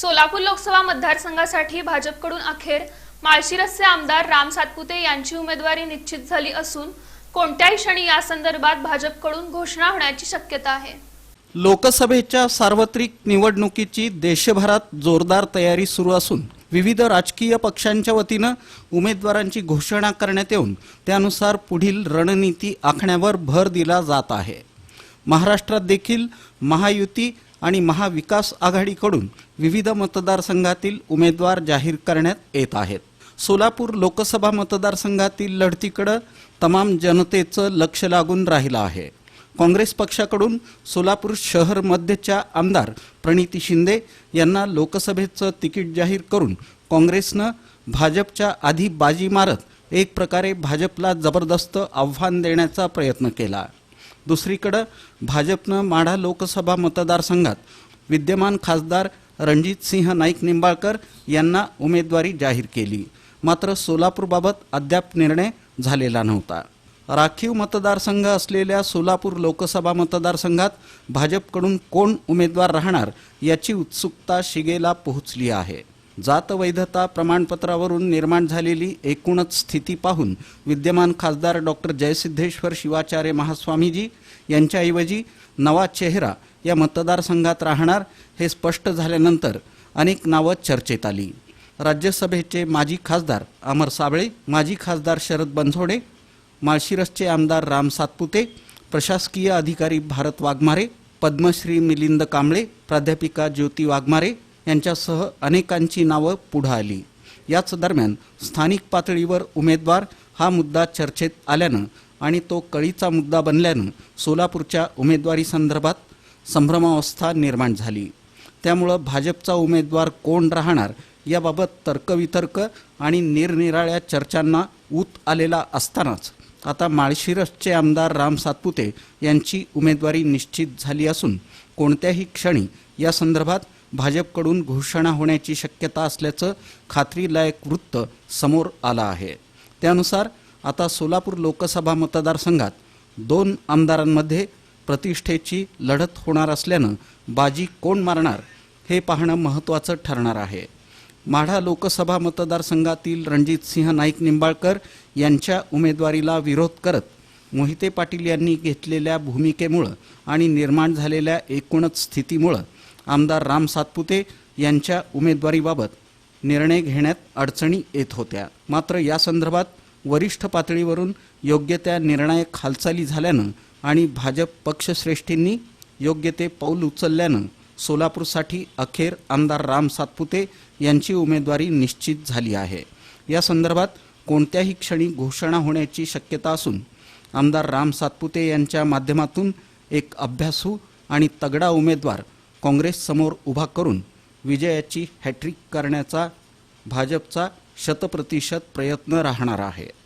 सोलापूर लोकसभा मतदारसंघासाठी भाजपकडून अखेर माळशिरसचे आमदार राम सातपुते यांची उमेदवारी निश्चित झाली असून कोणत्याही क्षणी या संदर्भात भाजपकडून घोषणा होण्याची शक्यता आहे. लोकसभेच्या सार्वत्रिक निवडणुकीची देशभरात जोरदार तयारी सुरू असून विविध राजकीय पक्षांच्या वतीनं उमेदवारांची घोषणा करण्यात येऊन त्यानुसार पुढील रणनीती आखण्यावर भर दिला जात आहे. महाराष्ट्रात देखील महायुती आणि महाविकास आघाडीकडून विविध मतदारसंघातील उमेदवार जाहीर करण्यात येत आहेत. सोलापूर लोकसभा मतदारसंघातील लढतीकडं तमाम जनतेचं लक्ष लागून राहिलं आहे. काँग्रेस पक्षाकडून सोलापूर शहर मध्यच्या आमदार प्रणिती शिंदे यांना लोकसभेचं तिकीट जाहीर करून काँग्रेसनं भाजपच्या आधी बाजी मारत एक प्रकारे भाजपला जबरदस्त आव्हान देण्याचा प्रयत्न केला. दुसरीकडं भाजपनं माढा लोकसभा मतदारसंघात विद्यमान खासदार रणजित सिंह नाईक निंबाळकर यांना उमेदवारी जाहीर केली. मात्र सोलापूरबाबत अद्याप निर्णय झालेला नव्हता. राखीव मतदारसंघ असलेल्या सोलापूर लोकसभा मतदारसंघात भाजपकडून कोण उमेदवार राहणार याची उत्सुकता शिगेला पोहोचली आहे. जात वैधता प्रमाणपत्रावरून निर्माण झालेली एकूणच स्थिती पाहून विद्यमान खासदार डॉक्टर जयसिद्धेश्वर शिवाचार्य महास्वामीजी यांच्याऐवजी नवा चेहरा या मतदारसंघात राहणार हे स्पष्ट झाल्यानंतर अनेक नावं चर्चेत आली. राज्यसभेचे माजी खासदार अमर साबळे माजी खासदार शरद बनसोडे माळशिरसचे आमदार राम सातपुते प्रशासकीय अधिकारी भारत वाघमारे पद्मश्री मिलिंद कांबळे प्राध्यापिका ज्योती वाघमारे यांच्यासह अनेकांची नावं पुढं आली. याच दरम्यान स्थानिक पातळीवर उमेदवार हा मुद्दा चर्चेत आल्यानं आणि तो कळीचा मुद्दा बनल्यानं सोलापूरच्या उमेदवारी संदर्भात संभ्रमावस्था निर्माण झाली. त्यामुळं भाजपचा उमेदवार कोण राहणार याबाबत तर्कवितर्क आणि निरनिराळ्या चर्चांना ऊत आलेला असतानाच आता माळशिरसचे आमदार राम सातपुते यांची उमेदवारी निश्चित झाली असून कोणत्याही क्षणी या संदर्भात भाजपकडून घोषणा होण्याची शक्यता असल्याचं खात्रीलायक वृत्त समोर आलं आहे. त्यानुसार आता सोलापूर लोकसभा मतदारसंघात दोन आमदारांमध्ये प्रतिष्ठेची लढत होणार असल्यानं बाजी कोण मारणार हे पाहणं महत्त्वाचं ठरणार आहे. माढा लोकसभा मतदारसंघातील रणजितसिंह नाईक निंबाळकर यांच्या उमेदवारीला विरोध करत मोहिते पाटील यांनी घेतलेल्या भूमिकेमुळं आणि निर्माण झालेल्या एकूणच स्थितीमुळं आमदार राम सातपुते यांच्या उमेदवारीबाबत निर्णय घेण्यात अडचणी येत होत्या. मात्र या संदर्भात वरिष्ठ पातळीवरून योग्य त्या निर्णायक हालचाली झाल्यानं आणि भाजप पक्षश्रेष्ठींनी योग्य ते पाऊल उचलल्यानं सोलापूरसाठी अखेर आमदार राम सातपुते यांची उमेदवारी निश्चित झाली आहे. या संदर्भात कोणत्याही क्षणी घोषणा होण्याची शक्यता असून आमदार राम सातपुते यांच्या माध्यमातून एक अभ्यासू आणि तगडा उमेदवार काँग्रेससमोर उभा करून विजयाची हॅट्रिक करण्याचा भाजपचा शतप्रतिशत प्रयत्न राहणार आहे.